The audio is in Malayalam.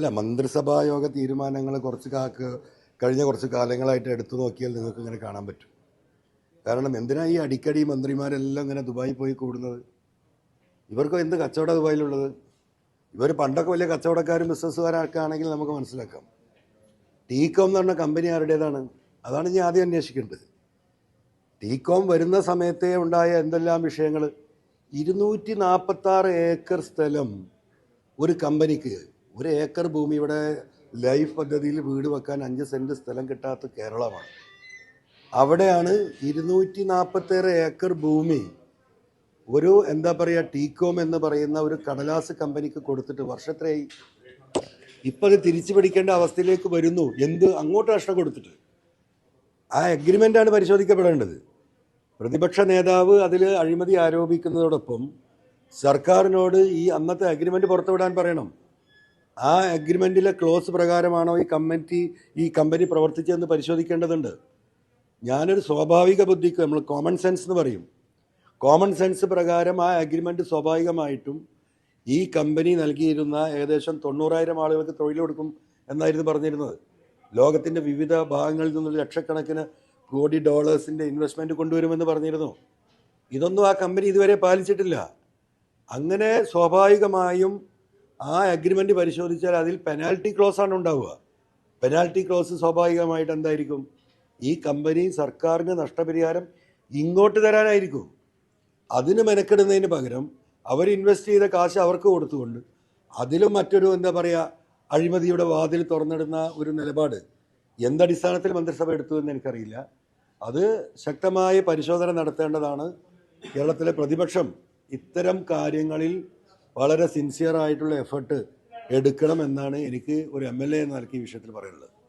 അല്ല മന്ത്രിസഭാ യോഗ തീരുമാനങ്ങൾ കുറച്ച് കാക്ക് കഴിഞ്ഞ കുറച്ച് കാലങ്ങളായിട്ട് എടുത്തു നോക്കിയാൽ നിങ്ങൾക്ക് ഇങ്ങനെ കാണാൻ പറ്റും. കാരണം എന്തിനാ ഈ അടിക്കടി മന്ത്രിമാരെല്ലാം ഇങ്ങനെ ദുബായി പോയി കൂടുന്നത്? ഇവർക്ക് എന്ത് കച്ചവട ദുബായിലുള്ളത്? ഇവർ പണ്ടൊക്കെ വലിയ കച്ചവടക്കാരും ബിസിനസ്സുകാരൊക്കെ ആണെങ്കിൽ നമുക്ക് മനസ്സിലാക്കാം. ടീകോം എന്ന് പറഞ്ഞ കമ്പനി ആരുടേതാണ്? അതാണ് ഞാൻ ആദ്യം അന്വേഷിക്കേണ്ടത്. ടീകോം വരുന്ന സമയത്തേ ഉണ്ടായ എന്തെല്ലാം വിഷയങ്ങൾ ഇരുന്നൂറ്റി നാൽപ്പത്താറ് ഏക്കർ സ്ഥലം ഒരു കമ്പനിക്ക് ഒരു ഏക്കർ ഭൂമി ഇവിടെ ലൈഫ് പദ്ധതിയിൽ വീട് വെക്കാൻ അഞ്ച് സെന്റ് സ്ഥലം കിട്ടാത്ത കേരളമാണ്. അവിടെയാണ് ഇരുന്നൂറ്റി നാൽപ്പത്തേഴ് ഏക്കർ ഭൂമി ഒരു എന്താ പറയുക ടീകോം എന്ന് പറയുന്ന ഒരു കടലാസ് കമ്പനിക്ക് കൊടുത്തിട്ട് വർഷത്രയായി ഇപ്പം അത് തിരിച്ചു പിടിക്കേണ്ട അവസ്ഥയിലേക്ക് വരുന്നു. എന്ത് അങ്ങോട്ട് നഷ്ടം കൊടുത്തിട്ട്? ആ അഗ്രിമെന്റാണ് പരിശോധിക്കപ്പെടേണ്ടത്. പ്രതിപക്ഷ നേതാവ് അതിൽ അഴിമതി ആരോപിക്കുന്നതോടൊപ്പം സർക്കാരിനോട് ഈ അന്നത്തെ അഗ്രിമെന്റ് പുറത്തുവിടാൻ പറയണം. ആ അഗ്രിമെന്റിലെ ക്ലോസ് പ്രകാരമാണോ ഈ കമ്മിറ്റി ഈ കമ്പനി പ്രവർത്തിച്ചതെന്ന് പരിശോധിക്കേണ്ടതുണ്ട്. ഞാനൊരു സ്വാഭാവിക ബുദ്ധിക്ക് നമ്മൾ കോമൺ സെൻസ് എന്ന് പറയും. കോമൺ സെൻസ് പ്രകാരം ആ അഗ്രിമെന്റ് സ്വാഭാവികമായിട്ടും ഈ കമ്പനി നൽകിയിരുന്ന ഏകദേശം തൊണ്ണൂറായിരം ആളുകൾക്ക് തൊഴിൽ കൊടുക്കും എന്നായിരുന്നു പറഞ്ഞിരുന്നത്. ലോകത്തിന്റെ വിവിധ ഭാഗങ്ങളിൽ നിന്നുള്ള ലക്ഷക്കണക്കിന് കോടി ഡോളേഴ്സിന്റെ ഇൻവെസ്റ്റ്മെന്റ് കൊണ്ടുവരുമെന്ന് പറഞ്ഞിരുന്നു. ഇതൊന്നും ആ കമ്പനി ഇതുവരെ പാലിച്ചിട്ടില്ല. അങ്ങനെ സ്വാഭാവികമായും ആ അഗ്രിമെന്റ് പരിശോധിച്ചാൽ അതിൽ പെനാൽറ്റി ക്ലോസ് ആണ് ഉണ്ടാവുക. പെനാൽറ്റി ക്ലോസ് സ്വാഭാവികമായിട്ട് എന്തായിരിക്കും? ഈ കമ്പനി സർക്കാരിന് നഷ്ടപരിഹാരം ഇങ്ങോട്ട് തരാനായിരിക്കും. അതിന് മെനക്കെടുന്നതിന് പകരം അവർ ഇൻവെസ്റ്റ് ചെയ്ത കാശ് അവർക്ക് കൊടുത്തുകൊണ്ട് അതിലും മറ്റൊരു എന്താ പറയുക അഴിമതിയുടെ വാതിൽ തുറന്നിടുന്ന ഒരു നിലപാട് എന്തടിസ്ഥാനത്തിൽ മന്ത്രിസഭ എടുത്തു എന്ന് എനിക്കറിയില്ല. അത് ശക്തമായ പരിശോധന നടത്തേണ്ടതാണ് കേരളത്തിലെ പ്രതിപക്ഷം ഇത്തരം കാര്യങ്ങളിൽ വളരെ സിൻസിയർ ആയിട്ടുള്ള എഫർട്ട് എടുക്കണം എന്നാണ് എനിക്ക് ഒരു എം എൽ എ എന്ന നിലയ്ക്ക് ഈ വിഷയത്തിൽ പറയാനുള്ളത്.